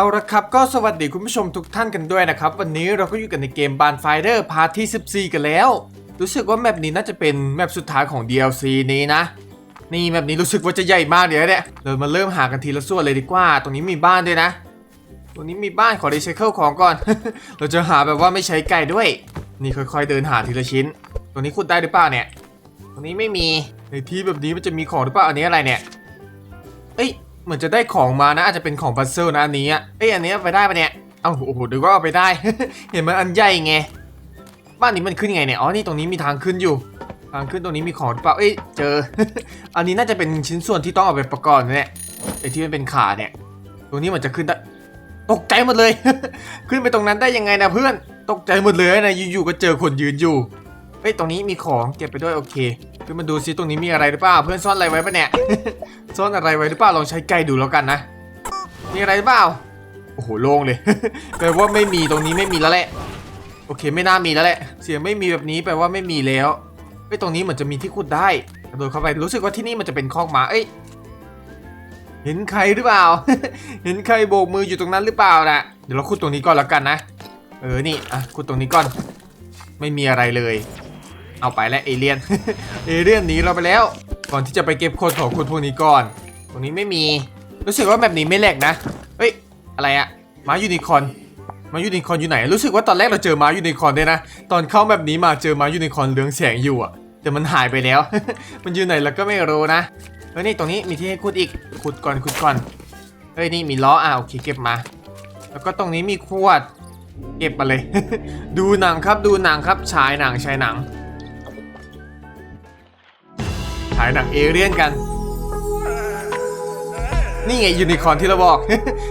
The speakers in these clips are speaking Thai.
เอาละครับก็สวัสดีคุณผู้ชมทุกท่านกันด้วยนะครับ วันนี้เราก็อยู่กันในเกมบานไฟเดอร์พาร์ทที่ 14 กันแล้ว รู้สึกว่าแมปนี้น่าจะเป็นแมปสุดท้ายของ DLC นี้นะ นี่แมปนี้รู้สึกว่าจะใหญ่มากเดี๋ยวเนี่ยเรามาเริ่มหากันทีละส่วนเลยดีกว่า ตรงนี้มีบ้านด้วยนะ ตรงนี้มีบ้านขอรีไซเคิลของก่อน เราจะหาแบบว่าไม่ใช้ไก่ด้วย นี่ค่อยๆเดินหาทีละชิ้น ตรงนี้ขุดได้หรือเปล่าเนี่ย ตรงนี้ไม่มีในที่แบบนี้มันจะมีของหรือเปล่าอันนี้อะไรเนี่ย เอ้ย เหมือนจะได้ของมานะ อาจจะเป็นของพัซเซิลนะอันนี้อะเอ้ยอันนี้เอาไปได้ปะเนี่ยเอ้าโอ้โหเดี๋ยวก็เอาไปได้ เห็นมันอันใหญ่ไงบ้านนี้มันขึ้นยังไงเนี่ยอ๋อนี่ตรงนี้มีทางขึ้นอยู่ ทางขึ้นตรงนี้มีของหรือเปล่าเอ้ยเจอ อันนี้น่าจะเป็นชิ้นส่วนที่ต้องเอาไปประกอบเนี่ยไอ้ที่มันเป็นขาเนี่ยตรงนี้มันจะขึ้นได้ตกใจหมดเลย ขึ้นไปตรงนั้นได้ยังไงนะเพื่อน ตกใจหมดเลยนะอยู่ๆก็เจอคนยืนอยู่เฮ้ยตรงนี้มีของเก็บไปด้วยโอเค ขึ้นมาดูซิตรงนี้มีอะไรหรือเปล่าเพื่อนซ่อนอะไรไว้ปะเนี่ย ซ่อนอะไรไว้หรือเปล่าลองใช้ไกลดูแล้วกันนะ มีอะไรหรือเปล่า โอ้โหโล่งเลยแปลว่าไม่มีตรงนี้ไม่มีแล้วแหละ โอเคไม่น่ามีแล้วแหละ เสียงไม่มีแบบนี้แปลว่าไม่มีแล้วเฮ้ตรงนี้เหมือนจะมีที่ขุดได้โดดเข้าไปรู้สึกว่าที่นี่มันจะเป็นคอกหมาเอ้ยเห็นใครหรือเปล่า เห็นใครโบกมืออยู่ตรงนั้นหรือเปล่านะเดี๋ยวเราขุดตรงนี้ก่อนแล้วกันนะ เออ นี่ อะ ขุดตรงนี้ก่อน ไม่มีอะไรเลย เอาไปแล้วเอเลี่ยน เอเลี่ยนหนีเราไปแล้ว ก่อนที่จะไปเก็บโคดของคุณพวกนี้ก่อน ตรงนี้ไม่มี รู้สึกว่าแบบนี้ไม่แหลกนะ เฮ้ย อะไรอะม้ายูนิคอนม้ายูนิคอนอยู่ไหน รู้สึกว่าตอนแรกเราเจอม้ายูนิคอนด้วยนะ ตอนเข้าแบบนี้มาเจอม้ายูนิคอนเรืองแสงอยู่อะแต่มันหายไปแล้ว มันอยู่ไหนเราก็ไม่รู้นะเฮ้ยนี่ตรงนี้มีที่ให้ขุดอีก ขุดก่อนขุดก่อน เฮ้ยนี่มีล้ออะโอเคเก็บมา แล้วก็ตรงนี้มีขวด เก็บมาเลย ดูหนังครับดูหนังครับ ฉายหนังฉายหนังายหนังเอเลี่ยนกัน นี่ไงยูนิคอร์นที่เราบอก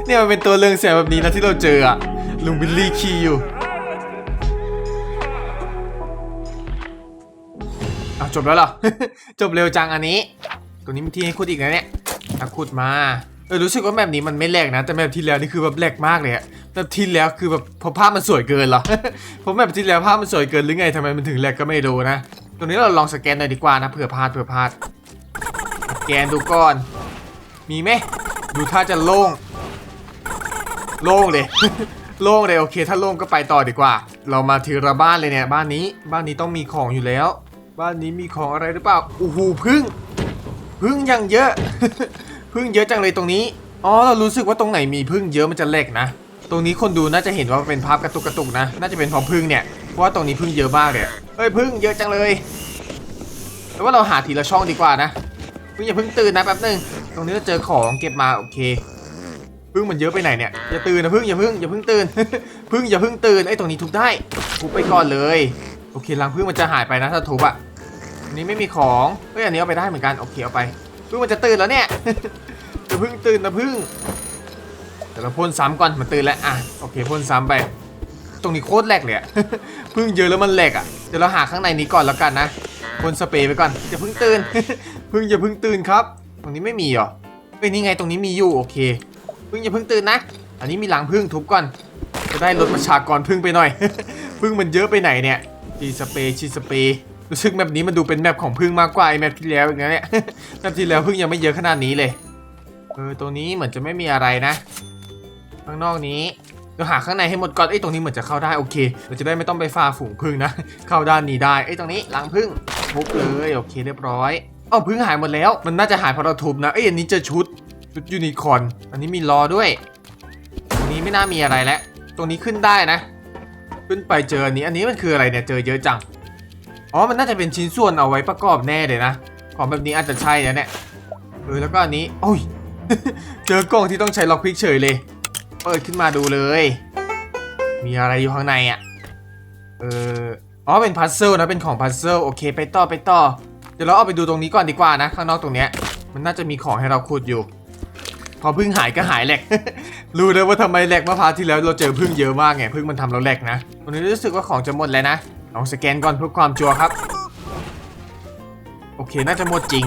เนี่ยมันเป็นตัวเรืองแสงแบบนี้นะที่เราเจออะลุงบิลลี่คีอยู่อ้าจบแล้วเหรอ จบเร็วจังอันนี้ตรงนี้มีที่ให้ขุดอีกนะเนี่ยอะขุดมา เออรู้สึกว่าแบบนี้มันไม่แหลกนะ แต่แบบที่แล้วนี่คือแบบแหลกมากเลยอะแบบที่แล้วคือแบบพราะภาพมันสวยเกินเหรอ เพราะแบบที่แล้วภาพมันสวยเกินหรือไงทำไมมันถึงแหลกก็ไม่รู้นะ ตรงนี้เราลองสแกนหน่อยดีกว่านะเผื่อพลาดเผื่อพลาดสแกนดูก่อน มีไหมดูท่าจะโล่ง โล่งเลย โล่งเลยโอเค ถ้าโล่งก็ไปต่อดีกว่า เรามาทีละบ้านเลยเนี่ย บ้านนี้บ้านนี้ต้องมีของอยู่แล้ว บ้านนี้มีของอะไรหรือเปล่าโอ้โหพึ่งพึ่งยังเยอะพึ่งเยอะจังเลยตรงนี้อ๋อเรารู้สึกว่าตรงไหนมีพึ่งเยอะมันจะแหลกนะตรงนี้คนดูน่าจะเห็นว่าเป็นภาพกระตุกกระตุกนะ น่าจะเป็นเพราะพึ่งเนี่ย ราะว่าตรงนี้พึ่งเยอะมากเลยเฮ้ยพึ่งเยอะจังเลยแต่ว่าเราหาทีละช่องดีกว่านะพึ่งอย่าพิ่งตื่นนะแป๊บนึงตรงนี้เราเจอของเก็บมาโอเคพึ่งมันเยอะไปไหนเนี่ยอย่าตื่นนะพึ่งอย่าพึ่งอย่าพึ่งตื่นพึ่งอย่าพึ่งตื่นไอ้ตรงนี้ทุบได้ทุบไปก่อนเลยโอเครังพึ่งมันจะหายไปนะถ้าทุบอะอันนี้ไม่มีของเฮ้ยอันนี้เอาไปได้เหมือนกันโอเคเอาไปพึ่งมันจะตื่นแล้วเนี่ยอย่าพึ่งตื่นนะพึ่งเดี๋ยวเราพ่นซ้ำก่อนมันตื่นแล้วอะโอเคพ่นซ้ำไป รงนี้โคตรแหลกเลยอะ พึ่งเยอะแล้วมันแหลกอะเดี๋ยวเราหาข้างในนี้ก่อนแล้วกันนะพ่นสเปรย์ไปก่อนอย่าเพึ่งตื่น พึ่งอย่าเพึ่งตื่นครับ ตรงนี้ไม่มีหรอเฮ้ยนี่ไงตรงนี้มีอยู่โอเค พึ่งอย่าเพึ่งตื่นนะ อันนี้มีหลังพึ่งทุบก่อน จะได้ลดประชากรพึ่งไปหน่อย พึ่งมันเยอะไปไหนเนี่ยชีสเปรย์ชีสเปรย์รู้สึกแบบนี้มันดูเป็นแมปของพึ่งมากกว่าไอแมปที่แล้วอย่างเงี้ยแมปที่แล้วพึ่งยังไม่เยอะขนาดนี้เลยเออตรงนี้เหมือนจะไม่มีอะไรนะ ข้างนอกนี้ เราหาข้างในให้หมดก่อนเอ้ตรงนี้เหมือนจะเข้าได้โอเค เราจะได้ไม่ต้องไปฝ่าฝูงพึ่งนะ เข้าด้านนี้ได้เอ้ตรงนี้หลังพึ่งทุบเลยโอเคเรียบร้อยอ้าพึ่งหายหมดแล้ว มันน่าจะหายเพราะเราทุบนะเอ้ยอันนี้เจอชุดชุดยูนิคอร์นอันนี้มีล้อด้วย ตรงนี้ไม่น่ามีอะไรแล้วตรงนี้ขึ้นได้นะ ขึ้นไปเจออันนี้อันนี้มันคืออะไรเนี่ยเจอเยอะจังอ๋อมันน่าจะเป็นชิ้นส่วนเอาไว้ประกอบแน่เลยนะของแบบนี้อาจจะใช่นะเนี่ยเออแล้วก็อันนี้โอ้ยเจอกล่องที่ต้องใช้ล็อกพิกเฉยเลย เปิดขึ้นมาดูเลย มีอะไรอยู่ข้างในอะ เอออ๋อ เป็นพัซเซิลนะ เป็นของพัซเซิล โอเค ไปต่อ ไปต่อ เดี๋ยวเราเอาไปดูตรงนี้ก่อนดีกว่านะ ข้างนอกตรงเนี้ย มันน่าจะมีของให้เราขุดอยู่ พอพึ่งหายก็หายแหลก รู้เลยว่าทำไมแหลกเมื่อพาที่แล้วเราเจอพึ่งเยอะมากไง พึ่งมันทำเราแหลกนะตรงนี้รู้สึกว่าของจะหมดแล้วนะ ลองสแกนก่อนเพื่อความชัวร์ครับ โอเค น่าจะหมดจริง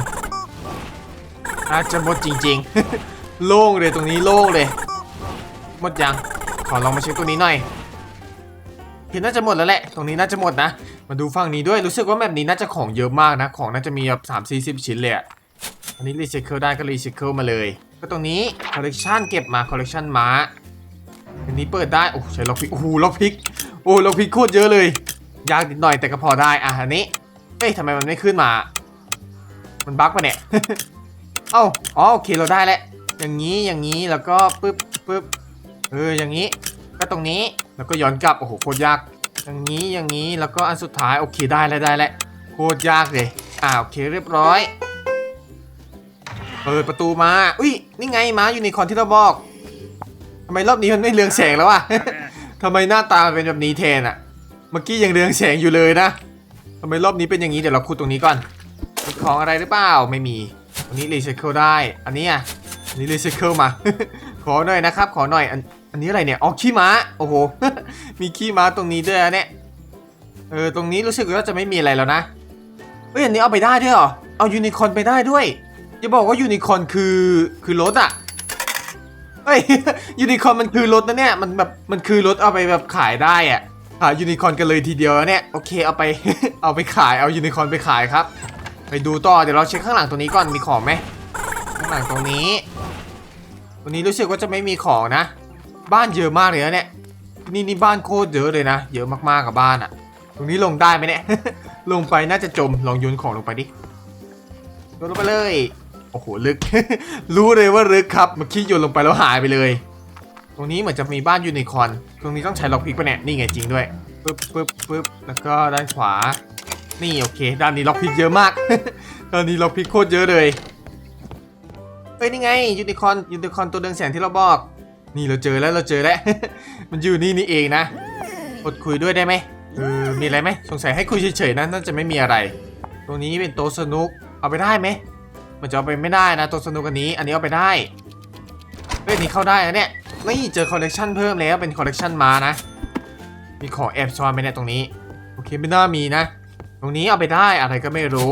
น่าจะหมดจริง ๆ โล่งเลยตรงนี้โล่งเลย หมดยัง ขอลองมาเช็คตัวนี้หน่อยเห็นน่าจะหมดแล้วแหละ ตรงนี้น่าจะหมดนะ มาดูฝั่งนี้ด้วย รู้สึกว่าแบบนี้น่าจะของเยอะมากนะ ของน่าจะมีแบบสามสี่สิบชิ้นเลยอะอันนี้รีไซเคิลได้ก็รีไซเคิลมาเลย ก็ตรงนี้คอลเลกชันเก็บมาคอลเลกชันม้า อันนี้เปิดได้ โอ้ใช้ล็อกพิก โอ้โล็อกพิก โอ้ล็อกพิกโคตรเยอะเลย ยากนิดหน่อยแต่ก็พอได้ อะอันนี้ เฮ้ยทำไมมันไม่ขึ้นมา มันบั๊กปะเนี่ย เอ้า อ๋อโอเคเราได้แล้ว อย่างนี้ อย่างนี้ แล้วก็ปึ๊บปึ๊บ เอออย่างนี้ ก็ตรงนี้แล้วก็ย้อนกลับโอ้โหโคตรยาก อย่างนี้อย่างนี้แล้วก็อันสุดท้ายโอเคได้แล้วได้แล้วโคตรยากเลยอ่าโอเคเรียบร้อยเปิดประตูมาอุ้ยนี่ไงม้ายูนิคอร์นที่เราบอกทำไมรอบนี้มันไม่เรืองแสงแล้วอะ ทำไมหน้าตามันเป็นแบบนี้แทนอะเมื่อกี้ยังเรืองแสงอยู่เลยนะทำไมรอบนี้เป็นอย่างนี้เดี๋ยวเราขุดตรงนี้ก่อนมีของอะไรหรือเปล่าไม่มีอันนี้รีไซเคิลได้ อันนี้อะอันนี้รีไซเคิลมา ขอหน่อยนะครับ ขอหน่อยอัน อันนี้อะไรเนี่ยอ๋อขี้ม้า โอ้โห มีขี้ม้าตรงนี้ด้วยเนี่ย เออ ตรงนี้รู้สึกว่าจะไม่มีอะไรแล้วนะ เฮ้ย อันนี้เอาไปได้ด้วยเหรอ เอายูนิคอนไปได้ด้วยอย่าบอกว่ายูนิคอนคือคือรถอะเฮ้ย ยูนิคอนมันคือรถนะเนี่ย มันแบบ มันคือรถเอาไปแบบขายได้อะหายูนิคอนกันเลยทีเดียวเนี่ย โอเค เอาไป เอาไปขาย เอายูนิคอนไปขายครับ ไปดูต่อ เดี๋ยวเราเช็คข้างหลังตรงนี้ก่อน มีของไหมข้างหลังตรงนี้ ตรงนี้รู้สึกว่าจะไม่มีของนะ บ้านเยอะมากเลยนะเนี่ยนี่นี่บ้านโคตรเยอะเลยนะ เยอะมากๆกับบ้านอะตรงนี้ลงได้ไหมเนี่ย ลงไปน่าจะจมลองโยนของลงไปดิโยนลงไปเลยโอ้โหลึก รู้เลยว่าลึกครับเมื่อกี้โยนลงไปแล้วหายไปเลย ตรงนี้เหมือนจะมีบ้านยูนิคอนตรงนี้ต้องใช้ล็อกพิกปะเนี่ยนี่ไงจริงด้วยปึ๊บปึ๊บปึ๊บแล้วก็ด้านขวา นี่โอเคด้านนี้ล็อกพิกเยอะมากด้านนี้ล็อกพิกโคตรเยอะเลยเฮ้ยนี่ไงยูนิคอนยูนิคอนตัวเรืองแสงที่เราบอก นี่เราเจอแล้วเราเจอแล้ว มันอยู่นี่นี่เองนะกดคุยด้วยได้ไหมเออมีอะไรไหมสงสัยให้คุยเฉยๆนะน่าจะไม่มีอะไร ตรงนี้เป็นโต๊ะสนุกเอาไปได้ไหมมันจะเอาไปไม่ได้นะโต๊ะสนุกอันนี้ อันนี้เอาไปได้เฮ้ยนนี้เข้าได้นะเนี่ยนี่เจอคอลเลกชันเพิ่มแล้วเป็นคอลเลกชันมานะ มีของแอบซ่อนไหมเนี่ยตรงนี้โอเคไม่น่ามีนะ ตรงนี้เอาไปได้อะไรก็ไม่รู้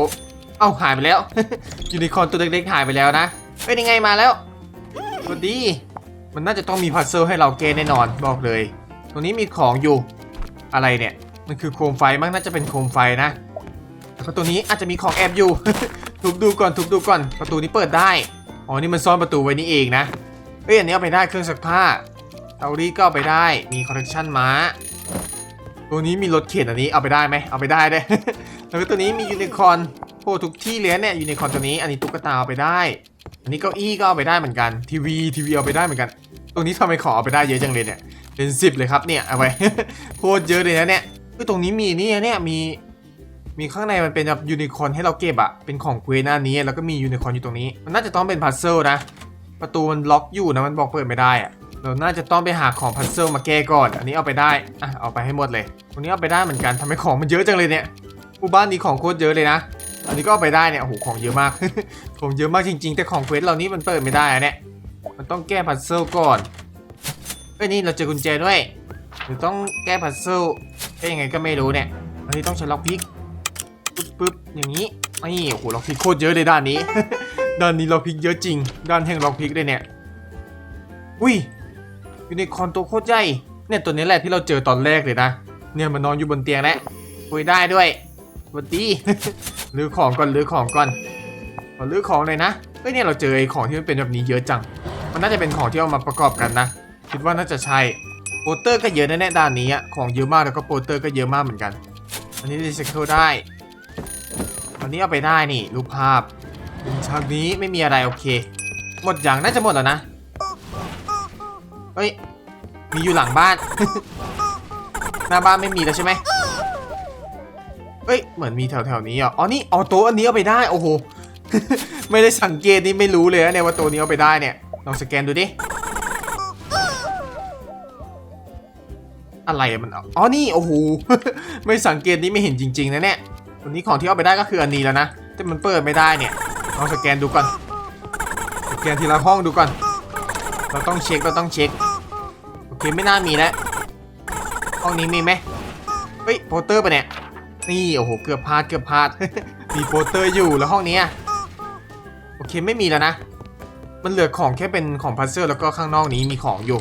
เอ้าหายไปแล้วยูนิคอร์นตัวเล็กๆหายไปแล้วนะเฮ้ยยังไงมาแล้วสวัสดี มันน่าจะต้องมีพัซเซิลให้เราแก้แน่นอนบอกเลย ตรงนี้มีของอยู่อะไรเนี่ย มันคือโคมไฟมั้งน่าจะเป็นโคมไฟนะแล้วก็ตัวนี้อาจจะมีของแอบอยู่ ทุบดูก่อนทุบดูก่อนประตูนี้เปิดได้อ๋อนี่มันซ่อนประตูไว้นี่เองนะเอ้ยอันนี้เอาไปได้เครื่องซักผ้าเตารีดก็เอาไปได้มีคอลเลคชันม้า ตัวนี้มีรถเข็นอันนี้เอาไปได้ไหมเอาไปได้ได้แล้วก็ตัวนี้มียูนิคอร์น อ้ทุกที่เลยนะเนี่ยยูนิคอร์นตัวนี้ อันนี้ตุ๊กตาเอาไปได้ อันนี้เก้าอี้ก็เอาไปได้เหมือนกันทีวีทีวีเอาไปได้เหมือนกัน ตรงนี้ทำไมของเอาไปได้เยอะจังเลยเนี่ยเป็นสิบเลยครับเนี่ยเอาไปโคตรเยอะเลยนะเนี่ยเอ้ยตรงนี้มีนี่เนี่ยมีมีข้างในมันเป็นแบบยูนิคอร์นให้เราเก็บอะเป็นของเควหน้านี้แล้วก็มียูนิคอร์นอยู่ตรงนี้ มันน่าจะต้องเป็นพัซเซิลนะ ประตูมันล็อกอยู่นะมันบอกเปิดไม่ได้อะเราน่าจะต้องไปหาของพัซเซิลมาแก้ก่อน อันนี้เอาไปได้อะเอาไปให้หมดเลยตรงนี้เอาไปได้เหมือนกันทำไมของมันเยอะจังเลยเนี่ยหมู่บ้านนี้ของโคตรเยอะเลยนะ อันนี้ก็เอาไปได้เนี่ยโอ้โหของเยอะมาก ของเยอะมากจริง ๆ แต่ของเควสเรานี้มันเปิดไม่ได้เนี่ยมันต้องแก้พัซเซิลก่อนเอ้ยนี่เราเจอกุญแจด้วยหรือต้องแก้พัซเซิลได้ยังไงก็ไม่รู้เนี่ยอันนี้ต้องใช้ล็อกพิกปึ๊บปึ๊บอย่างนี้นี่โอ้โหล็อกพิกโคตรเยอะเลยด้านนี้ ด้านนี้ล็อกพิกเยอะจริง ด้านแห่งล็อกพิกเลยเนี่ยอุ้ยยูนิคอนตัวโคตรใหญ่เนี่ยตัวนี้แหละที่เราเจอตอนแรกเลยนะเนี่ยมันนอนอยู่บนเตียงแล้วคุยได้ด้วย วัสดีรื้อของก่อนรื้อของก่อนขอรื้อของเลยนะเฮ้ยเนี่ยเราเจอไอ้ของที่มันเป็นแบบนี้เยอะจัง มันน่าจะเป็นของที่เอามาประกอบกันนะ คิดว่าน่าจะใช่โปสเตอร์ก็เยอะแน่ๆด้านนี้อะของเยอะมากแล้วก็โปสเตอร์ก็เยอะมากเหมือนกัน อันนี้รีไซเคิลได้ อันนี้เอาไปได้นี่รูปภาพฉากนี้ไม่มีอะไรโอเค หมดอย่างน่าจะหมดแล้วนะ เฮ้ย มีอยู่หลังบ้าน หน้าบ้านไม่มีแล้วใช่ไหม เฮ้ยเหมือนมีแถวๆนี้อะอ๋อนี่เอาโต๊ะอันนี้เอาไปได้โอ้โห ไม่ได้สังเกตนี่ไม่รู้เลยนะเนี่ยว่าโต๊ะนี้เอาไปได้เนี่ยลองสแกนดูดิอะไรอะมันอ๋อนี่โอ้โหไม่สังเกตนี่ไม่เห็นจริง ๆ นะเนี่ยตัวนี้ของที่เอาไปได้ก็คืออันนี้แล้วนะแต่มันเปิดไม่ได้เนี่ยลองสแกนดูก่อนสแกนทีละห้องดูก่อน เราต้องเช็คเราต้องเช็คโอเคไม่น่ามีแล้วห้องนี้มีไหมเฮ้ยโปสเตอร์ปะเนี่ย นี่โอ้โหเกือบพลาดเกือบพลาด มีโปสเตอร์อยู่แล้วห้องนี้อะโอเคไม่มีแล้วนะ มันเหลือของแค่เป็นของพัซเซอร์แล้วก็ข้างนอกนี้มีของอยู่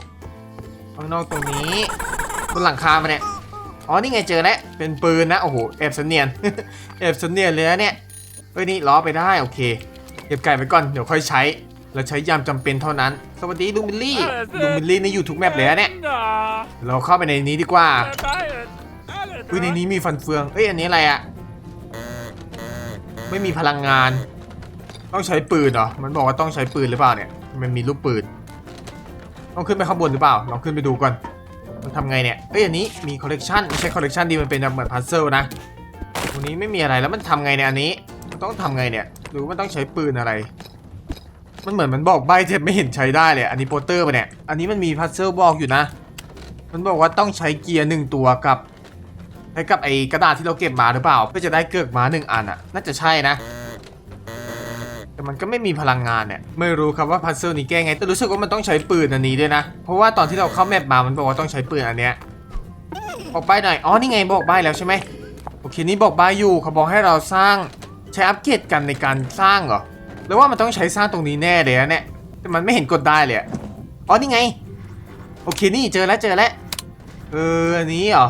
ข้างนอกตรงนี้บนหลังคามาเนี่ยอ๋อนี่ไงเจอแล้วเป็นปืนนะโอ้โหแอบเสนียนแอบเสนียนเลยนะเนี่ยเฮ้ยนี่ล้อไปได้โอเคเก็บไก่ไปก่อนเดี๋ยวค่อยใช้เราใช้ยามจำเป็นเท่านั้น สวัสดีลุงบิลลี่ลุงบิลลี่นี่อยู่ทุกแมปเลยนะเนี่ยเราเข้าไปในนี้ดีกว่า อุ้ยในนี้มีฟันเฟืองเอ้ยอันนี้อะไรอะไม่มีพลังงาน ต้องใช้ปืนเหรอ มันบอกว่าต้องใช้ปืนหรือเปล่าเนี่ย มันมีลูกปืน ต้องขึ้นไปข้างบนหรือเปล่า ลองขึ้นไปดูก่อน มันทำไงเนี่ย เอ้ยอันนี้มีคอลเลกชันไม่ใช่คอลเลกชันดีมันเป็นเหมือนพัซเซิลนะตรงนี้ไม่มีอะไรแล้วมันทำไงเนี่ยอันนี้มันต้องทำไงเนี่ย หรือว่ามันต้องใช้ปืนอะไร มันเหมือนมันบอกใบเทปไม่เห็นใช้ได้เลย อันนี้โปสเตอร์ปะเนี่ย อันนี้มันมีพัซเซิลบอกอยู่นะ มันบอกว่าต้องใช้เกียร์หนึ่งตัวกับ ใช้กับไอ้กระดาษที่เราเก็บมาหรือเปล่า เพื่อจะได้เกิกมาหนึ่งอันอะ น่าจะใช่นะ แต่มันก็ไม่มีพลังงานเนี่ย ไม่รู้ครับว่าพัซเซิลนี้แก้ไง แต่รู้สึกว่ามันต้องใช้ปืนอันนี้ด้วยนะ เพราะว่าตอนที่เราเข้าแมปมา มันบอกว่าต้องใช้ปืนอันเนี้ยบอกใบหน่อย อ๋อ นี่ไงบอกใบแล้วใช่ไหมโอเค นี่บอกใบอยู่เขาบอกให้เราสร้างใช้อัปเกรดกันในการสร้างเหรอแล้วว่ามันต้องใช้สร้างตรงนี้แน่เลยนะเนี่ย แต่มันไม่เห็นกดได้เลยอะอ๋อ นี่ไง โอเค นี่เจอแล้วเจอแล้ว เออ อันนี้เหรอ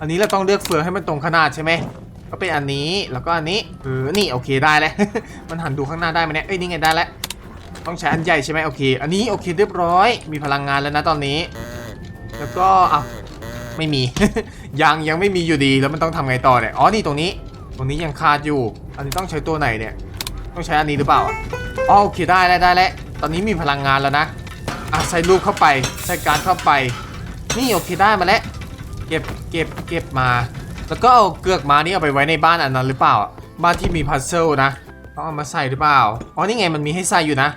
อันนี้เราต้องเลือกเฟืองให้มันตรงขนาดใช่ไหมก็เป็นอันนี้แล้วก็อันนี้เออนี่โอเคได้แล้ว มันหันดูข้างหน้าได้ไหมเนี่ยเอ้ยนี่ไงได้แล้วต้องใช้อันใหญ่ใช่ไหมโอเค อันนี้โอเคเรียบร้อย มีพลังงานแล้วนะตอนนี้ แล้วก็อะไม่มี ยังยังไม่มีอยู่ดีแล้วมันต้องทำไงต่อเนี่ยอ๋อนี่ตรงนี้ ตรงนี้ยังขาดอยู่ อันนี้ต้องใช้ตัวไหนเนี่ย ต้องใช้อันนี้หรือเปล่าอ๋อโอเคได้แล้วได้แล้วตอนนี้มีพลังงานแล้วนะอะใส่รูปเข้าไปใส่การเข้าไป นี่โอเคได้มาแล้ว เก็บเก็บเก็บมา แล้วก็เอาเกือกมานี่เอาไปไว้ในบ้านอันนั้นหรือเปล่า บ้านที่มีพัซเซิลนะต้องเอามาใส่หรือเปล่าอ๋อนี่ไงมันมีให้ใส่อยู่นะ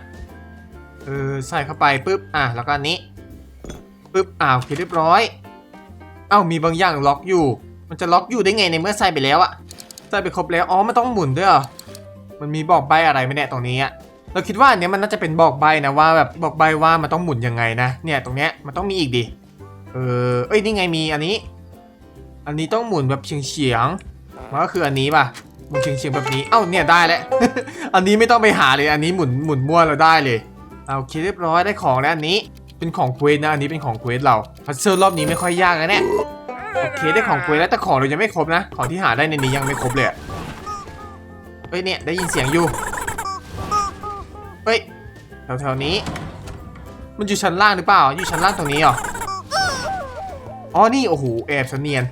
เออใส่เข้าไปปุ๊บอะแล้วก็อันนี้ปุ๊บอ่าโอเคเรียบร้อยเอ้ามีบางอย่างล็อกอยู่ มันจะล็อกอยู่ได้ไงในเมื่อใส่ไปแล้วอะใส่ไปครบแล้วอ๋อมันต้องหมุนด้วยเหรอมันมีบอกใบอะไรไหมเนี่ยตรงนี้อะเราคิดว่าอันเนี้ยมันน่าจะเป็นบอกใบนะว่าแบบบอกใบว่ามันต้องหมุนยังไงนะเนี่ยตรงเนี้ยมันต้องมีอีกดิ เออ เอ้ย นี่ไงมีอันนี้ อันนี้ต้องหมุนแบบเฉียงเฉียงๆมันก็คืออันนี้ป่ะ หมุนเฉียงเฉียงๆแบบนี้ เอ้า เนี่ยได้แล้ว อันนี้ไม่ต้องไปหาเลย อันนี้หมุนหมุนมั่วเราได้เลยเอาโอเคเรียบร้อยได้ของแล้วอันนี้ เป็นของเควสนะ อันนี้เป็นของเควสเราพัซเซิลรอบนี้ไม่ค่อยยากนะเนี่ยโอเคได้ของเควสแล้วแต่ของเรายังไม่ครบนะ ของที่หาได้ในนี้ยังไม่ครบเลยเฮ้ยเนี่ยได้ยินเสียงอยู่ เฮ้ยแถวๆนี้ มันอยู่ชั้นล่างหรือเปล่า อยู่ชั้นล่างตรงนี้เหรอ อ๋อนี่โอ้โหแอบเสนียน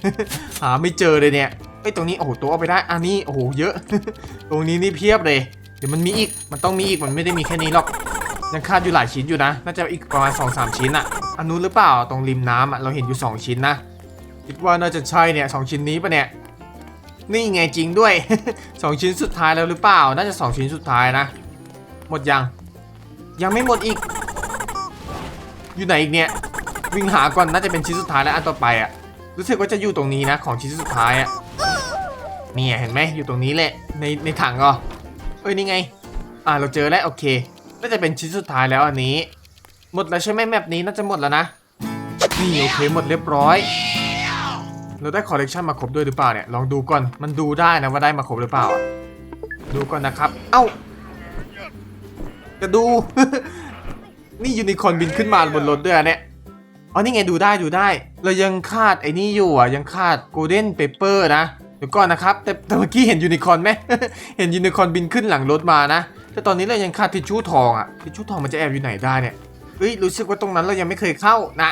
หาไม่เจอเลยเนี่ยเอ้ยตรงนี้โอ้โหตัวเอาไปได้อันนี้โอ้โหเยอะ ตรงนี้นี่เพียบเลย เดี๋ยวมันมีอีกมันต้องมีอีกมันไม่ได้มีแค่นี้หรอกยังขาดอยู่หลายชิ้นอยู่นะน่าจะอีกประมาณ2องสามชิ้นอะอันนู้นหรือเปล่าตรงริมน้ำอะเราเห็นอยู่2ชิ้นนะคิดว่าน่าจะใช่เนี่ยสองชิ้นนี้ปะเนี่ยนี่ไงจริงด้วยสองชิ้นสุดท้ายแล้วหรือเปล่า น่าจะสองชิ้นสุดท้ายนะ หมดยัง ยังไม่หมดอีก อยู่ไหนอีกเนี่ย วิ่งหาก่อนน่าจะเป็นชิ้นสุดท้ายแล้วอันต่อไปอะรู้สึกว่าจะอยู่ตรงนี้นะ ของชิ้นสุดท้ายอะนี่เห็นไหมอยู่ตรงนี้แหละในในถังเหรอเอ้ยนี่ไง อ่าเราเจอแล้วโอเคน่าจะเป็นชิ้นสุดท้ายแล้วอันนี้ หมดแล้วใช่ไหมแมปนี้น่าจะหมดแล้วนะนี่โอเคหมดเรียบร้อย เราได้คอลเลกชันมาครบด้วยหรือเปล่าเนี่ยลองดูก่อนมันดูได้นะว่าได้มาครบหรือเปล่า ดูก่อนนะครับ เอ้าจะดู นี่ยูนิคอร์นบินขึ้นมาบนรถด้วยอะเนี่ย อ๋อนี่ไงดูได้ดูได้ เรายังขาดไอ้นี่อยู่อะยังขาดโกลเด้นเปเปอร์นะเดี๋ยวก่อนนะครับ แต่แต่เมื่อกี้เห็นยูนิคอร์นไหมเห็นยูนิคอร์นบินขึ้นหลังรถมานะ แต่ตอนนี้เรายังขาดทิชชู่ทองอะทิชชู่ทองมันจะแอบอยู่ไหนได้เนี่ยเฮ้ยรู้สึกว่าตรงนั้นเรายังไม่เคยเข้านะ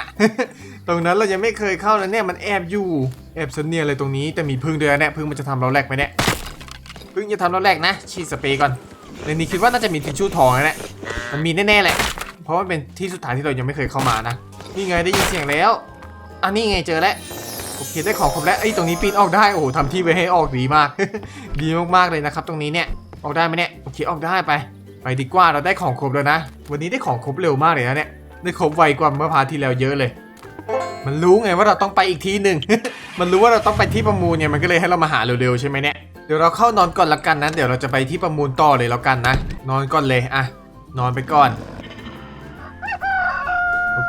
ตรงนั้นเรายังไม่เคยเข้าเลยเนี่ยมันแอบอยู่แอบเสนียเลยตรงนี้แต่มีพึ่งด้วยนะเนี่ยพึ่งมันจะทำเราแหลกไหมเนี่ยพึ่งจะทำเราแหลกนะฉีดสเปรย์ก่อนในนี้คิดว่าน่าจะมีทิชชู่ทองนะเนี่ยมันมีแน่ๆแหละเพราะมันเป็นที่สุดท้ายที่เรายังไม่เคยเข้ามานะ นี่ไงได้ยินเสียงแล้ว อันนี้ไงเจอแล้วโอเคได้ของครบแล้วไอ้ตรงนี้ปีนออกได้โอ้โหทำที่ไว้ให้ออกดีมาก ดีมากๆเลยนะครับ ตรงนี้เนี่ยออกได้ไหมเนี่ยโอเคออกได้ไป ไปดีกว่าเราได้ของครบแล้วนะ วันนี้ได้ของครบเร็วมากเลยนะเนี่ยได้ครบไวกว่าเมื่อพาที่แล้วเยอะเลย มันรู้ไงว่าเราต้องไปอีกที่หนึ่งมันรู้ว่าเราต้องไปที่ประมูลเนี่ยมันก็เลยให้เรามาหาเร็วๆใช่ไหมเนี่ยเดี๋ยวเราเข้านอนก่อนละกันนะเดี๋ยวเราจะไปที่ประมูลต่อเลยแล้วกันนะ นอนก่อนเลยอะนอนไปก่อน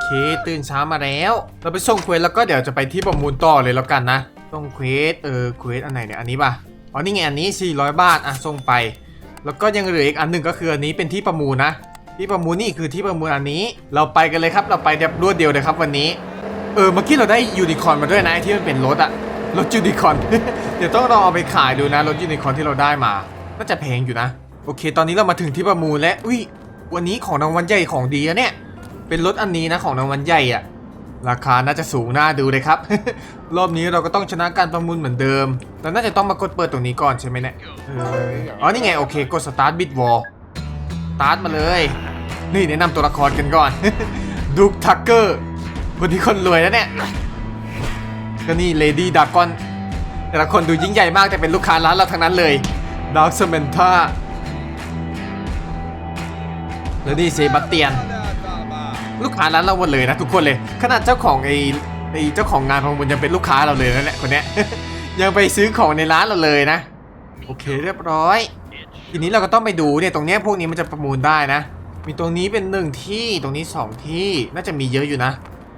เค ตื่นเช้ามาแล้ว เราไปส่งเควสแล้วก็เดี๋ยวจะไปที่ประมูลต่อเลยแล้วกันนะส่งเควสเออเควสอันไหนเนี่ยอันนี้ป่ะอ๋อนี่ไงอันนี้ 400 บาทอะส่งไป แล้วก็ยังเหลืออีกอันหนึ่งก็คืออันนี้เป็นที่ประมูลนะ ที่ประมูลนี่คือที่ประมูลอันนี้ เราไปกันเลยครับเราไปแบบรวดเดียวเลยครับวันนี้เออเมื่อกี้เราได้ยูนิคอร์นมาด้วยนะที่มันเป็นรถอะรถยูนิคอร์นเดี๋ยวต้องลองเอาไปขายดูนะรถยูนิคอร์นที่เราได้มาน่าจะแพงอยู่นะ โอเค ตอนนี้เรามาถึงที่ประมูลแล้วอุ้ยวันนี้ของรางวัลใหญ่ของดีอะเนี่ย เป็นรถอันนี้นะของรางวัลใหญ่อะราคาน่าจะสูงน่าดูเลยครับ รอบนี้เราก็ต้องชนะการประมูลเหมือนเดิมแต่น่าจะต้องมากดเปิดตรงนี้ก่อนใช่ไหมเนี่ยอ๋อนี่ไงโอเคกดสตาร์ทบิดวอลสตาร์ทมาเลย นี่แนะนำตัวละครกันก่อนดุกทักเกอร์คนที่คนรวยแล้วเนี่ยก็นี่เลดี้ดากอนแต่ละคนดูยิ่งใหญ่มากแต่เป็นลูกค้าร้านเราทั้งนั้นเลยดาร์คเซเมนท่าแล้วนี่เซบาสเตียน ลูกค้าร้านเราหมดเลยนะทุกคนเลย ขนาดเจ้าของไอ้ไอ้เจ้าของงานประมูลยังเป็นลูกค้าเราเลยนะเนี่ยคนเนี้ย ยังไปซื้อของในร้านเราเลยนะ โอเคเรียบร้อย ทีนี้เราก็ต้องไปดูเนี่ยตรงเนี้ยพวกนี้มันจะประมูลได้นะ มีตรงนี้เป็นหนึ่งที่ตรงนี้สองที่น่าจะมีเยอะอยู่นะ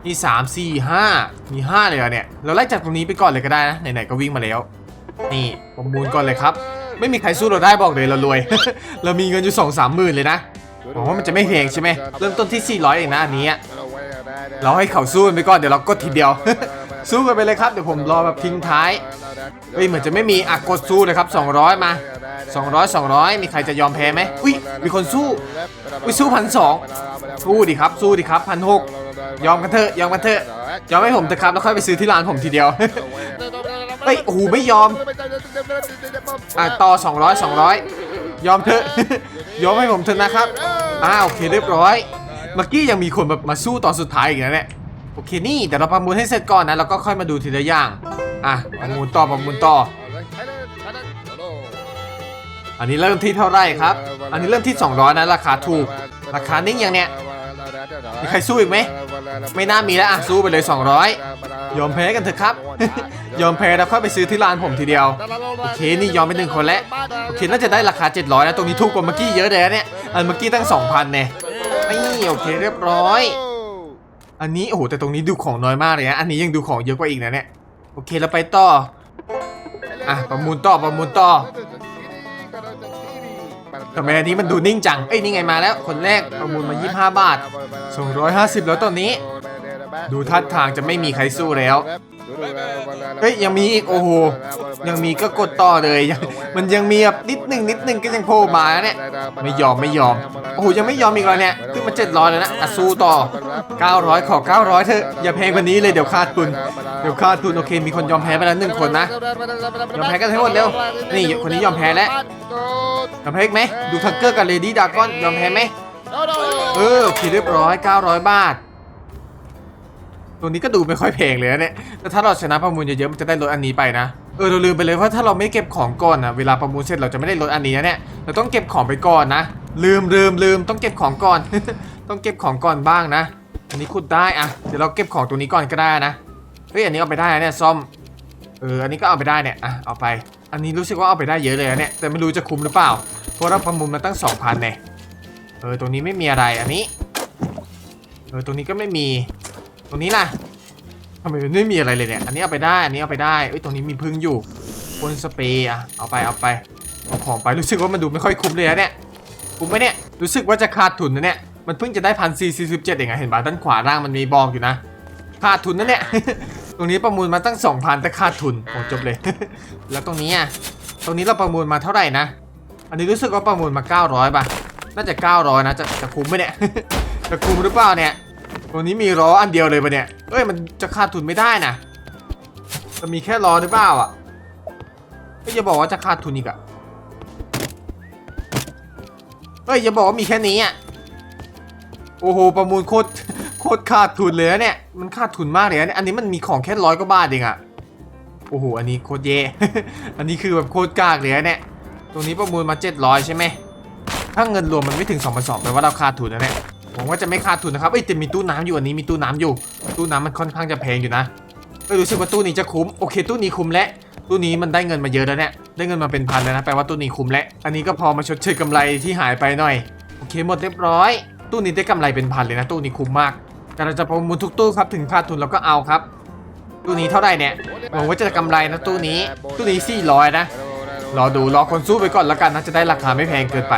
มีสามสี่ห้ามีห้าเลยเหรอเนี่ยเราไล่จากตรงนี้ไปก่อนเลยก็ได้นะไหนๆก็วิ่งมาแล้ว นี่ประมูลก่อนเลยครับ ไม่มีใครสู้เราได้บอกเลยเรารวย เรามีเงินอยู่สองสามหมื่นเลยนะ ผมว่ามันจะไม่แพงใช่ไหมเริ่มต้นที่ 400 เองนะอันนี้อะเราให้เขาสู้กันไปก่อนเดี๋ยวเรากดทีเดียว สู้กันไปเลยครับเดี๋ยวผมรอแบบทิ้งท้ายเฮ้ยเหมือนจะไม่มีอะกดสู้เลยครับ 200 มา 200 200 มีใครจะยอมแพ้ไหมอุ้ยมีคนสู้อุ้ยสู้พันสองสู้ดิครับ สู้ดิครับพันหกยอมกันเถอะยอมกันเถอะยอมให้ผมเถอะครับแล้วค่อยไปซื้อที่ร้านผมทีเดียวเฮ้ยโอ้โหไม่ยอมอะต่อ 200 200 ยอมเถอะ ยอมให้ผมเถอะนะครับ อ้าวโอเคเรียบร้อย เมื่อกี้ยังมีคนแบบมาสู้ตอนสุดท้ายอีกนะเนี่ย โอเคนี่แต่เราประมูลให้เสร็จก่อนนะแล้วก็ค่อยมาดูทีละอย่าง อะประมูลต่อประมูลต่อ อันนี้เริ่มที่เท่าไหร่ครับ อันนี้เริ่มที่ 200นะราคาถูก ราคานิ่งอย่างเนี้ย มีใครสู้อีกไหม ไม่น่ามีแล้วอะสู้ไปเลย 200 ยอมแพ้กันเถอะครับ ยอมแพ้แล้วค่อยไปซื้อที่ร้านผมทีเดียว โอเค นี่ยอมไปหนึ่งคนแล้ว โอเคน่าจะได้ราคา 700นะตรงนี้ถูกกว่าเมื่อกี้เยอะเลยนะเนี่ย อันเมื่อกี้ตั้ง 2,000เนี่ยนี่โอเคเรียบร้อย อันนี้โอ้โหแต่ตรงนี้ดูของน้อยมากเลยนะ อันนี้ยังดูของเยอะกว่าอีกนะเนี่ย โอเคเราไปต่อ อะประมูลต่อประมูลต่อ ทำไมอันนี้มันดูนิ่งจัง เอ้ยนี่ไงมาแล้ว คนแรกประมูลมา 25 บาท 250 แล้วตอนนี้ ดูท่าทางจะไม่มีใครสู้แล้ว เฮ้ยยังมีอีกโอ้โหยังมีก็กดต่อเลยยังมันยังมีแบบนิดหนึ่งนิดหนึ่งก็ยังโผล่มาเนี่ยไม่ยอมไม่ยอมโอ้โหยังไม่ยอมอีกเลยเนี่ยขึ้นมา700แล้วนะอะสู้ต่อ 900 ขอ 900เถอะอย่าแพงกว่านี้เลยเดี๋ยวขาดทุนเดี๋ยวขาดทุนโอเคมีคนยอมแพ้ไปแล้วหนึ่งคนนะยอมแพ้กันทั้งหมดเร็วนี่คนนี้ยอมแพ้แล้วยอมแพ้ไหมดูทักเกอร์กับเลดี้ดากอนยอมแพ้ไหมเออโอเคเรียบร้อย 900 บาท ตัวนี้ก็ดูไม่ค่อยแพงเลยนะเนี่ยแต่ถ้าเราชนะประมูลเยอะๆมันจะได้ลดอันนี้ไปนะ เออเราลืมไปเลยว่าถ้าเราไม่เก็บของก่อนนะเวลาประมูลเสร็จเราจะไม่ได้ลดอันนี้นะเนี่ย เราต้องเก็บของไปก่อนนะ ลืมลืมลืมต้องเก็บของก่อน ต้องเก็บของก่อนบ้างนะ อันนี้ขุดได้อะเดี๋ยวเราเก็บของตรงนี้ก่อนก็ได้นะ เฮ้ยอันนี้เอาไปได้นะเนี่ยซ่อม เอออันนี้ก็เอาไปได้เนี่ย อะเอาไป อันนี้รู้สึกว่าเอาไปได้เยอะเลยนะเนี่ย แต่ไม่รู้จะคุ้มหรือเปล่า เพราะเราประมูลมาตั้ง2,000เนี่ย เออตรงนี้ไม่มีอะไรอันนี้ เออตรงนี้ก็ไม่มี ตรงนี้ล่ะทำไมมันไม่มีอะไรเลยเนี่ย อันนี้เอาไปได้ อันนี้เอาไปได้เอ้ย ตรงนี้มีพึ่งอยู่พ่นสเปรย์อะเอาไป เอาไป เอาของไป รู้สึกว่ามันดูไม่ค่อยคุ้มเลยนะเนี่ย คุ้มไหมเนี่ย รู้สึกว่าจะขาดทุนนะเนี่ย มันเพิ่งจะได้พันสี่สิบเจ็ดเองอะเห็นป่ะด้านขวาล่างมันมีบอกอยู่นะ ขาดทุนนะเนี่ย ตรงนี้ประมูลมาตั้ง2,000แต่ขาดทุน โอ้จบเลย แล้วตรงนี้อะตรงนี้เราประมูลมาเท่าไหร่นะ อันนี้รู้สึกว่าประมูลมา900ป่ะ น่าจะ900นะ จะจะคุ้มไหมเนี่ย จะคุ้มหรือเปล่าเนี่ย ตรงนี้มีล้ออันเดียวเลยปะเนี่ย เอ้ยมันจะขาดทุนไม่ได้นะจะมีแค่ล้อหรือเปล่าอะก็อย่าบอกว่าจะขาดทุนอีกอะเฮ้ยอย่าบอกว่ามีแค่นี้อะ โอ้โหประมูลโคตรโคตรขาดทุนเลยนะเนี่ย มันขาดทุนมากเลยนะเนี่ยอันนี้มันมีของแค่ร้อยกว่าบาทเองอะโอ้โหอันนี้โคตรเย่อันนี้คือแบบโคตรกากเลยนะเนี่ย ตรงนี้ประมูลมา 700 ใช่ไหมถ้าเงินรวมมันไม่ถึง2 2 0 0แปลว่าเราขาดทุนนะเนี่ย ผมว่าจะไม่ขาดทุนนะครับเอ้ยแต่มีตู้น้ำอยู่อันนี้มีตู้น้ำอยู่ ตู้น้ำมันค่อนข้างจะแพงอยู่นะเอ้ยรู้สึกว่าตู้นี้จะคุ้มโอเค ตู้นี้คุ้มแล้วตู้นี้มันได้เงินมาเยอะแล้วเนี่ยได้เงินมาเป็นพันแล้วนะแปลว่าตู้นี้คุ้มแล้วอันนี้ก็พอมาชดเชยกำไรที่หายไปหน่อยโอเคหมดเรียบร้อย ตู้นี้ได้กำไรเป็นพันเลยนะ ตู้นี้คุ้มมากแต่เราจะประมูลทุกตู้ครับถึงขาดทุนเราก็เอาครับ ตู้นี้เท่าไหร่เนี่ยหวังว่าจะกำไรนะตู้นี้ ตู้นี้400นะรอดูรอคนสู้ไปก่อนแล้วกันนะจะได้ราคาไม่แพงเกินไป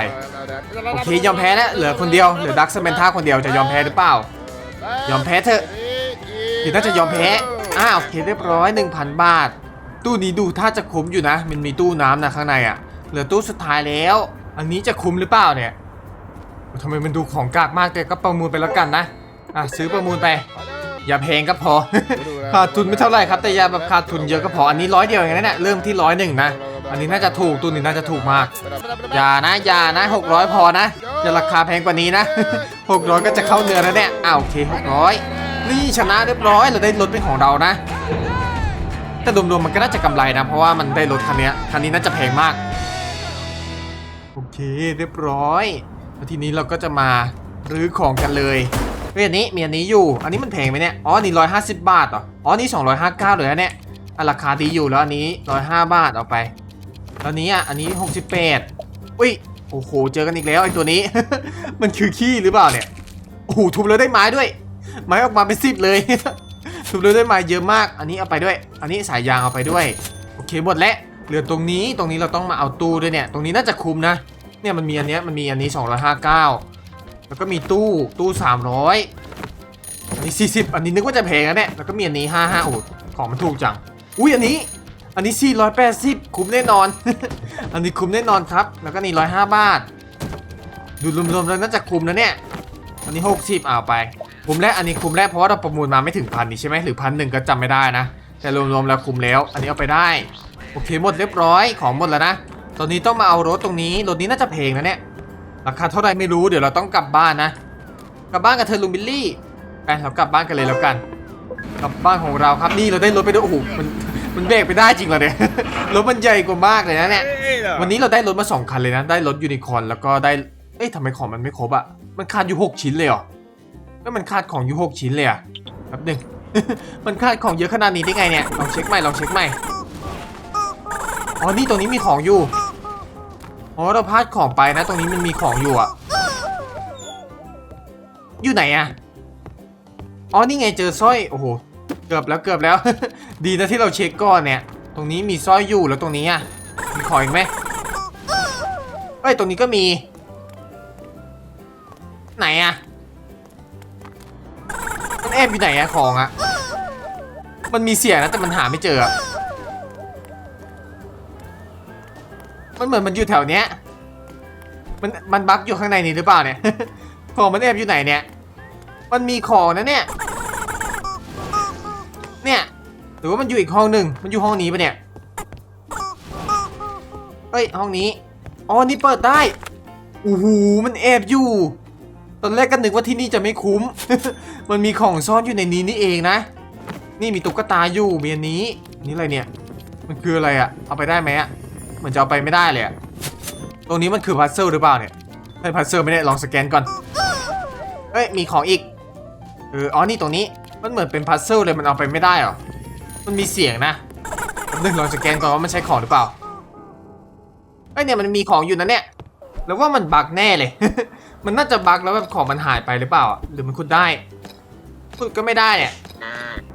โอเคยอมแพ้แล้วเหลือคนเดียวเหลือดักสเมนท่าคนเดียวจะยอมแพ้หรือเปล่า ยอมแพ้เถอะเดี๋ยวน่าจะยอมแพ้อ้าวโอเคเรียบร้อย 1,000 บาท ตู้นี้ดูถ้าจะคุ้มอยู่นะ มันมีตู้น้ำนะข้างในอะเหลือตู้สุดท้ายแล้ว อันนี้จะคุ้มหรือเปล่าเนี่ยทำไมมันดูของกากมากแต่ก็ประมูลไปแล้วกันนะอะซื้อประมูลไปอย่าแพงก็พอขาดทุนไม่เท่าไหร่ครับแต่อย่าแบบขาดทุนเยอะก็พออันนี้ร้อยเดียวอย่างนั้นเนี่ยเริ่มที่ร้อยหนึ่งนะ อันนี้น่าจะถูกตัวนี้น่าจะถูกมาก อย่านะอย่านะหกร้อยพอนะอย่าราคาแพงกว่านี้นะหกร้อยก็จะเข้าเนื้อแล้วเนี่ยอ้าวโอเคหกร้อยนี่ชนะเรียบร้อยเราได้รถเป็นของเรานะ แต่รวมๆมันก็น่าจะกำไรนะ เพราะว่ามันได้รถคันเนี้ยคันนี้น่าจะแพงมาก โอเคเรียบร้อยแล้วทีนี้เราก็จะมารื้อของกันเลยเฮ้ยอันนี้มีอันนี้อยู่ อันนี้มันแพงไหมเนี่ย อ๋ออันนี่ร้อยห้าสิบบาทเหรอ อ๋อ นี่สองร้อยห้าเก้าเลยนะเนี่ยอะราคาดีอยู่แล้วอันนี้ร้อยห้าบาทเอาไป แล้วอันนี้อะอันนี้หกสิบแปดอุ้ยโอ้โหเจอกันอีกแล้วไอ้ตัวนี้ มันคือขี้หรือเปล่าเนี่ยโอ้โหทุบแล้วได้ไม้ด้วย ไม้ออกมาเป็นสิบเลยทุบแล้วได้ไม้เยอะมาก อันนี้เอาไปด้วย อันนี้สายยางเอาไปด้วยโอเคหมดแล้วเหลือตรงนี้ตรงนี้เราต้องมาเอาตู้ด้วยเนี่ย ตรงนี้น่าจะคุ้มนะเนี่ยมันมีอันเนี้ยมันมีอันนี้ 259 แล้วก็มีตู้ตู้ 300 อันนี้ 40 อันนี้นึกว่าจะแพงนะเนี่ยแล้วก็มีอันนี้ 55โอ้โหของมันถูกจังอุ้ยอันนี้ อันนี้480คุ้มแน่นอน อันนี้คุ้มแน่นอนครับ แล้วก็นี่105บาท ดูรวมๆแล้วน่าจะคุ้มนะเนี่ย อันนี้60เอาไป คุ้มแล้วอันนี้คุ้มแล้วเพราะว่าเราประมูลมาไม่ถึงพันนี่ใช่ไหมหรือพันหนึ่งก็จำไม่ได้นะ แต่รวมๆแล้วคุ้มแล้ว อันนี้เอาไปได้ โอเคหมดเรียบร้อยของหมดแล้วนะ ตอนนี้ต้องมาเอารถตรงนี้ รถนี้น่าจะเพลงนะเนี่ย ราคาเท่าไหร่ไม่รู้เดี๋ยวเราต้องกลับบ้านนะ กลับบ้านกับเธอลุงบิลลี่ไปเรากลับบ้านกันเลยแล้วกัน กลับบ้านของเราครับนี่เราได้รถไปด้วยโอ้โหมัน มันเบรกไปได้จริงเหรอเนี่ย รถมันใหญ่กว่ามากเลยนะเนี่ยวันนี้เราได้รถมาสองคันเลยนะ ได้รถยูนิคอร์นแล้วก็ได้เอ๊ะทำไมของมันไม่ครบอะมันขาดอยู่หกชิ้นเลยเหรอแล้วมันขาดของอยู่หกชิ้นเลยอะแป๊บหนึงมันขาดของเยอะขนาดนี้ได้ไงเนี่ยลองเช็คใหม่ลองเช็คใหม่อ๋อนี่ตรงนี้มีของอยู่อ๋อเราพลาดของไปนะ ตรงนี้มันมีของอยู่อะอยู่ไหนอะอ๋อนี่ไงเจอสร้อยโอ้โหเกือบแล้วเกือบแล้ว ดีนะที่เราเช็คก่อนเนี่ย ตรงนี้มีสร้อยอยู่แล้วตรงนี้อะมีขออีกไหมเอ้ยตรงนี้ก็มี ไหนอะมันแอบอยู่ไหนอะของอะมันมีเสียงนะแต่มันหาไม่เจออะมันเหมือนมันอยู่แถวเนี้ย มันมันบั๊กอยู่ข้างในนี้หรือเปล่าเนี่ย ของมันแอบอยู่ไหนเนี่ย มันมีของนะเนี่ย หรือว่ามันอยู่อีกห้องหนึ่งมันอยู่ห้องนี้ปะเนี่ยเฮ้ยห้องนี้อ๋อนี่เปิดได้โอ้โหมันแอบอยู่ ตอนแรกก็นึกว่าที่นี่จะไม่คุ้ม มันมีของซ่อนอยู่ในนี้นี่เองนะ นี่มีตุ๊กตาอยู่มีอันนี้ นี่อะไรเนี่ย มันคืออะไรอะเอาไปได้ไหมอะเหมือนจะเอาไปไม่ได้เลยอะตรงนี้มันคือพัซเซิลหรือเปล่าเนี่ยไม่พัซเซิลไม่ได้ลองสแกนก่อนเอ้ยมีของอีกเอออ๋อนี่ตรงนี้มันเหมือนเป็นพัซเซิลเลยมันเอาไปไม่ได้เหรอ มันมีเสียงนะนึงลองสแกนก่อนว่ามันใช้ของหรือเปล่าเอ้ยเนี่ยมันมีของอยู่นะเนี่ยแล้วว่ามันบั๊กแน่เลย มันน่าจะบั๊กแล้วแบบของมันหายไปหรือเปล่า หรือมันขุดได้ขุดก็ไม่ได้เนี่ย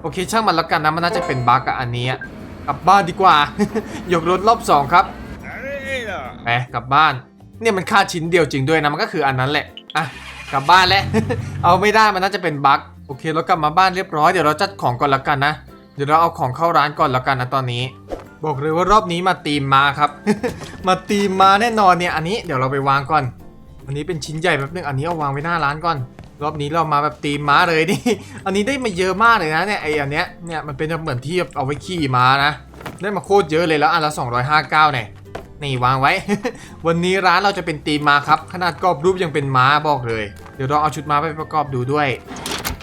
โอเคช่างมันแล้วกันนะมันน่าจะเป็นบั๊กอะอันนี้อะกลับบ้านดีกว่า ยกรถรอบสองครับไปกลับบ้าน เนี่ยมันค่าชิ้นเดียวจริงด้วยนะมันก็คืออันนั้นแหละอะกลับบ้านแล้ว เอาไม่ได้มันน่าจะเป็นบั๊กโอเคเรากลับมาบ้านเรียบร้อยเดี๋ยวเราจัดของก่อนแล้วกันนะ เดี๋ยวเราเอาของเข้าร้านก่อนแล้วกันนะตอนนี้ บอกเลยว่ารอบนี้มาตีมมาครับ มาตีมมาแน่นอนเนี่ยอันนี้เดี๋ยวเราไปวางก่อน อันนี้เป็นชิ้นใหญ่แป๊บนึงอันนี้เอาวางไว้หน้าร้านก่อน รอบนี้เรามาแบบตีมม้าเลยนี่ อันนี้ได้มาเยอะมากเลยนะเนี่ยไออันเนี้ยเนี่ยมันเป็นเหมือนที่เอาไว้ขี่ม้านะ ได้มาโคตรเยอะเลยแล้วอันละ259เนี่ยนี่วางไว้ วันนี้ร้านเราจะเป็นตีมม้าครับ ขนาดกรอบรูปยังเป็นม้าบอกเลย เดี๋ยวเราเอาชุดม้าไปประกอบดูด้วย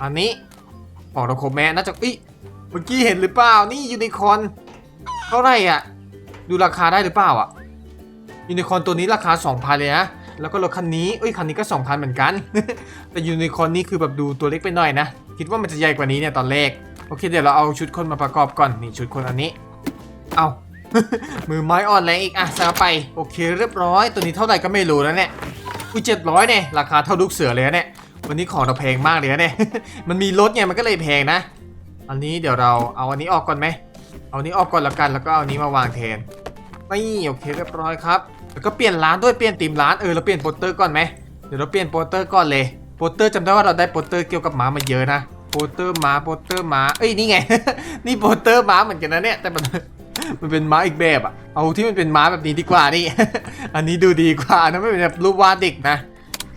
อันนี้ของเราครบแม่น่าจะอิ มื่อกี้เห็นหรือเปล่า นี่ยูนิคอนเท่าไหร่อะ ดูราคาได้หรือเปล่าอะ ยูนิคอนตัวนี้ราคา 2,000 เลยนะ แล้วก็รถคันนี้เอ้ย คันนี้ก็ 2,000 เหมือนกัน แต่ยูนิคอนนี่คือแบบดูตัวเล็กไปหน่อยนะ คิดว่ามันจะใหญ่กว่านี้เนี่ยตอนแรก โอเค เดี๋ยวเราเอาชุดคนมาประกอบก่อน นี่ชุดคนอันนี้ เอามือไม้อ่อนแรงอีก อะใส่เข้าไป โอเค เรียบร้อย ตัวนี้เท่าไหร่ก็ไม่รู้แล้วเนี่ย อุ้ยเจ็ดร้อยเนี่ย ราคาเท่าลูกเสือเลยเนี่ย วันนี้ของเราแพงมากเลยเนี่ย มันมีรถเนี่ยมันก็เลยแพงนะ อันนี้เดี๋ยวเราเอาอันนี้ออกก่อนไหม เอาอันนี้ออกก่อนแล้วกัน แล้วก็เอาอันนี้มาวางแทน นี่โอเคเรียบร้อยครับ แล้วก็เปลี่ยนร้านด้วยเปลี่ยนธีมร้านเออเราเปลี่ยนโปสเตอร์ก่อนไหมเดี๋ยวเราเปลี่ยนโปสเตอร์ก่อนเลย โปสเตอร์จำได้ว่าเราได้โปสเตอร์เกี่ยวกับหมามาเยอะนะ โปสเตอร์หมาโปสเตอร์หมา เอ้ยนี่ไง นี่โปสเตอร์หมาเหมือนกันนะเนี่ย แต่มันมันเป็นม้าอีกแบบอะเอาที่มันเป็นม้าแบบนี้ดีกว่านี่ อันนี้ดูดีกว่านะไม่เป็นแบบรูปวาดเด็กนะ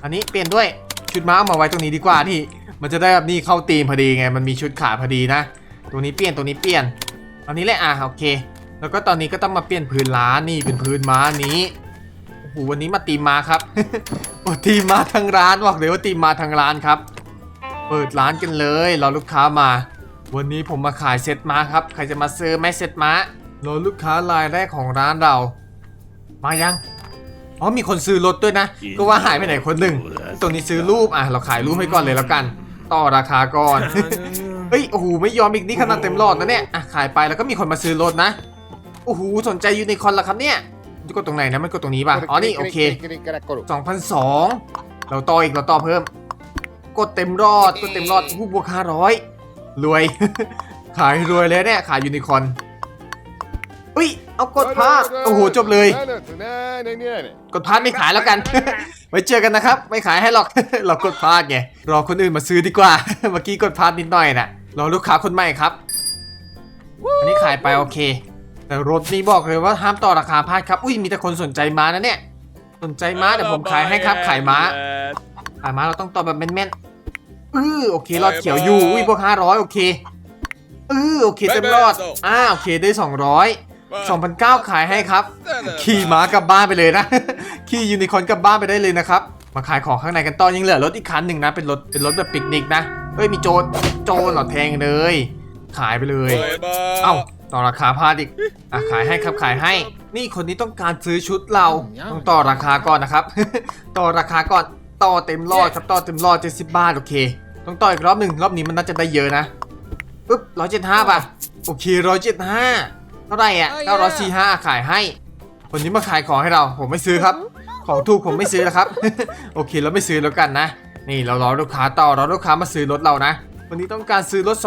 อันนี้เปลี่ยนด้วยชุดม้าเอามาไว้ตรงนี้ดีกว่านี่ มันจะได้แบบนี่เข้าตีมพอดีไง มันมีชุดขาพอดีนะ ตัวนี้เปลี่ยนตัวนี้เปลี่ยนอันนี้แหละอะโอเค แล้วก็ตอนนี้ก็ต้องมาเปลี่ยนพื้นร้านนี่เป็นพื้นม้านี้โอ้โหวันนี้มาตีมมาครับโอ้ตีมมาทางร้านบอกเลยว่าตีมมาทางร้านครับ เปิดร้านกันเลยรอลูกค้ามา วันนี้ผมมาขายเซ็ตม้าครับใครจะมาซื้อไหมเซ็ตม้ารอลูกค้ารายแรกของร้านเรา มายังอ๋อมีคนซื้อรถด้วยนะ ก็ว่าหายไปไหนคนหนึ่งตรงนี้ซื้อรูปอะเราขายรูปให้ก่อนเลยแล้วกัน ต่อราคาก่อน เฮ้ย โอ้โห ไม่ยอมอีกนี่ขนาดเต็มหลอดนะเนี่ย อะ ขายไปแล้วก็มีคนมาซื้อรถนะ โอ้โห สนใจยูนิคอร์นละครับเนี่ยจะกดตรงไหนนะไม่กดตรงนี้ป่ะ อ๋อ นี่ โอเค2,002เราต่ออีก เราต่อเพิ่ม กดเต็มรอด กดเต็มรอดผู้บวก500รวย ขายรวยเลยเนี่ย ขายยูนิคอร์น อุ้ยเอากดพลาดโอ้โหจบเลย กดพลาดไม่ขายแล้วกัน ไว้เจอกันนะครับ ไม่ขายให้หรอก เรากดพลาดไง รอคนอื่นมาซื้อดีกว่า เมื่อกี้กดพลาดนิดหน่อยนะรอลูกค้าคนใหม่ครับ อันนี้ขายไปโอเค แต่รถนี้บอกเลยว่าห้ามต่อราคาพลาดครับ อุ้ยมีแต่คนสนใจม้านะเนี่ย สนใจม้าเดี๋ยวผมขายให้ครับ ขายม้า ขายม้าเราต้องต่อแบบแม่นๆอือโอเครอดเขียวอยู่ อุ้ยพวกห้าร้อยโอเคอือโอเคเต็มรอดอ่าโอเคได้สองร้อย สองพันเก้าขายให้ครับ ขี่ม้ากลับบ้านไปเลยนะ ขี่ยูนิคอร์นกลับบ้านไปได้เลยนะครับ มาขายของข้างในกันต่อยังเหลือรถอีกคันหนึ่งนะ เป็นรถเป็นรถแบบปิกนิกนะ เฮ้ยมีโจรโจรเหรอแทงเลย ขายไปเลย เอ้าต่อราคาพลาดอีกอะขายให้ครับขายให้ นี่คนนี้ต้องการซื้อชุดเราต้องต่อราคาก่อนนะครับ ต่อราคาก่อนต่อเต็มรอดครับต่อเต็มรอด70บาทโอเค ต้องต่ออีกรอบหนึ่งรอบนี้มันน่าจะได้เยอะนะปึ๊บร้อยเจ็ดห้าป่ะโอเคร้อยเจ็ดห้า เท่าไหร่อะเก้าร้อยสี่ห้าขายให้ คนนี้มาขายของให้เรา ผมไม่ซื้อครับ ของถูกผมไม่ซื้อแล้วครับ โอเคเราไม่ซื้อแล้วกันนะ นี่เรารอลูกค้าต่อรอลูกค้ามาซื้อรถเรานะ วันนี้ต้องการซื้อรถ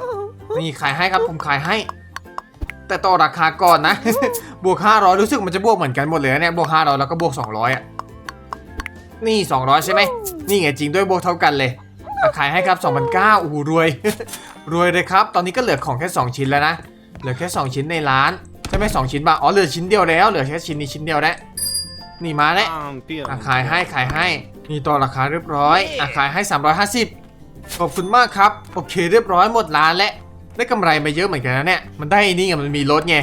2,000นี่ขายให้ครับผมขายให้ แต่ต่อราคาก่อนนะ บวก500รู้สึกมันจะบวกเหมือนกันหมดเลยนะเนี่ยบวก500แล้วก็บวก200อะ นี่200ใช่ไหม นี่ไงจริงด้วยบวกเท่ากันเลยอะขายให้ครับ2,900โอ้โหรวย รวยเลยครับ ตอนนี้ก็เหลือของแค่ 2 ชิ้นแล้วนะ เหลือแค่ 2 ชิ้นในร้านใช่ไหมสองชิ้นป่ะอ๋อเหลือชิ้นเดียวแล้วเหลือแค่ชิ้นนี้ชิ้นเดียวแล้วนี่มาแล้วอะขายให้ขายให้นี่ต่อราคาเรียบร้อยอะขายให้ 350 ขอบคุณมากครับ โอเคเรียบร้อยหมดร้านแล้วได้กำไรมาเยอะเหมือนกันนะเนี่ยมันได้ไอ้นี่ไงมันมีรถไง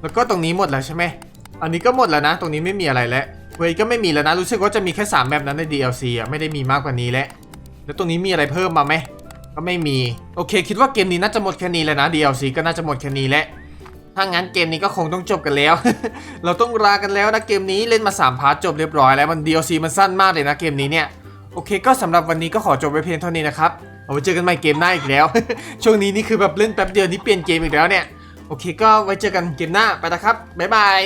แล้วก็ตรงนี้หมดแล้วใช่ไหมอันนี้ก็หมดแล้วนะ ตรงนี้ไม่มีอะไรแล้วเวยก็ไม่มีแล้วนะรู้สึกว่าจะมีแค่3แบบนั้นใน DLC อะไม่ได้มีมากกว่านี้แล้วแล้วตรงนี้มีอะไรเพิ่มมาไหม ก็ไม่มี โอเค คิดว่าเกมนี้น่าจะหมดแค่นี้แล้วนะ DLC ก็น่าจะหมดแค่นี้แหละถ้างั้นเกมนี้ก็คงต้องจบกันแล้ว เราต้องลากันแล้วนะเกมนี้เล่นมา3พาร์ทจบเรียบร้อยแล้วมัน DLC มันสั้นมากเลยนะเกมนี้เนี่ยโอเคก็สำหรับวันนี้ก็ขอจบไว้เพียงเท่านี้นะครับเอาไว้เจอกันใหม่เกมหน้าอีกแล้ว ช่วงนี้นี่คือแบบเล่นแป๊บเดียวนี่เปลี่ยนเกมอีกแล้วเนี่ยโอเค ก็ไว้เจอกันเกมหน้าไปนะครับบ๊ายบาย